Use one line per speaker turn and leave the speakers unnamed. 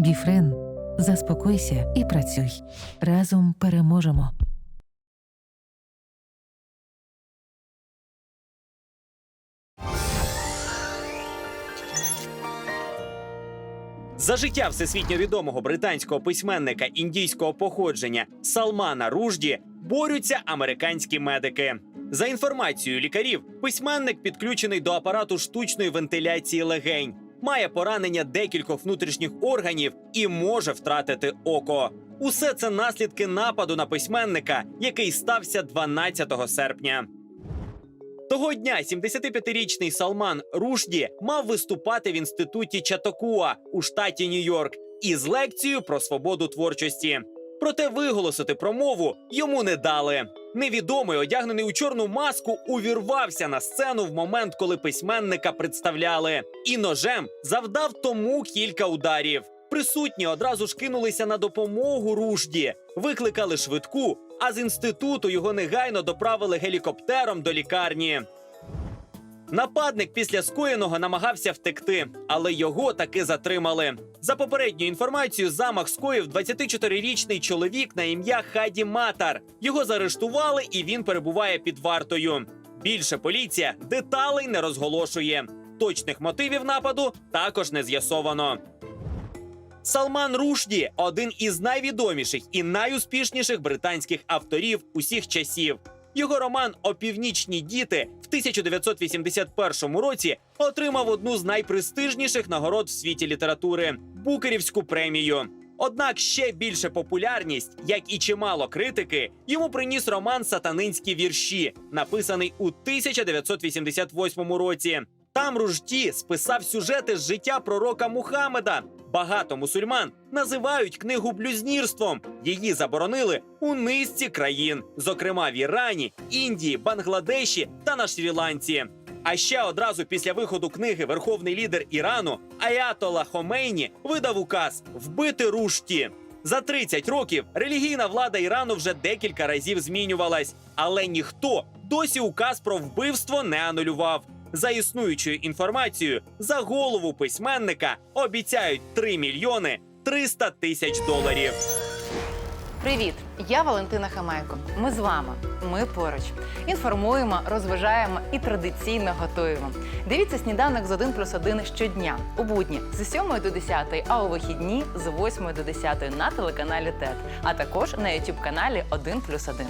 Біфрен, заспокойся і працюй. Разом переможемо.
За життя всесвітньо відомого британського письменника індійського походження Салмана Ружді борються американські медики. За інформацією лікарів, письменник підключений до апарату штучної вентиляції легень, має поранення декількох внутрішніх органів і може втратити око. Усе це наслідки нападу на письменника, який стався 12 серпня. Того дня 75-річний Салман Рушді мав виступати в інституті Чатокуа у штаті Нью-Йорк із лекцією про свободу творчості. Проте виголосити промову йому не дали. Невідомий, одягнений у чорну маску, увірвався на сцену в момент, коли письменника представляли, і ножем завдав тому кілька ударів. Присутні одразу ж кинулися на допомогу ружді, викликали швидку, а з інституту його негайно доправили гелікоптером до лікарні. Нападник після скоєного намагався втекти, але його таки затримали. За попередньою інформацією, замах скоїв 24-річний чоловік на ім'я Хаді Матар. Його заарештували, і він перебуває під вартою. Більше поліція деталей не розголошує. Точних мотивів нападу також не з'ясовано. Салман Рушді один із найвідоміших і найуспішніших британських авторів усіх часів. Його роман Опівнічні діти в 1981 році отримав одну з найпрестижніших нагород в світі літератури Букерівську премію. Однак ще більше популярність, як і чимало критики, йому приніс роман Сатанинські вірші, написаний у 1988 році. Там Ружді списав сюжети з життя пророка Мухаммеда. Багато мусульман називають книгу блюзнірством. Її заборонили у низці країн, зокрема в Ірані, Індії, Бангладеші та на Шрі-Ланці. А ще одразу після виходу книги верховний лідер Ірану Аятола Хомейні видав указ вбити Рушті. За 30 років релігійна влада Ірану вже декілька разів змінювалась, але ніхто досі указ про вбивство не анулював. За існуючою інформацією, за голову письменника обіцяють 3 мільйони 300 тисяч доларів.
Привіт! Я Валентина Хамайко. Ми з вами. Ми поруч. Інформуємо, розважаємо і традиційно готуємо. Дивіться сніданок з 1 плюс 1 щодня у будні з 7 до 10, а у вихідні з 8 до 10 на телеканалі ТЕТ, а також на youtube каналі 1 плюс 1.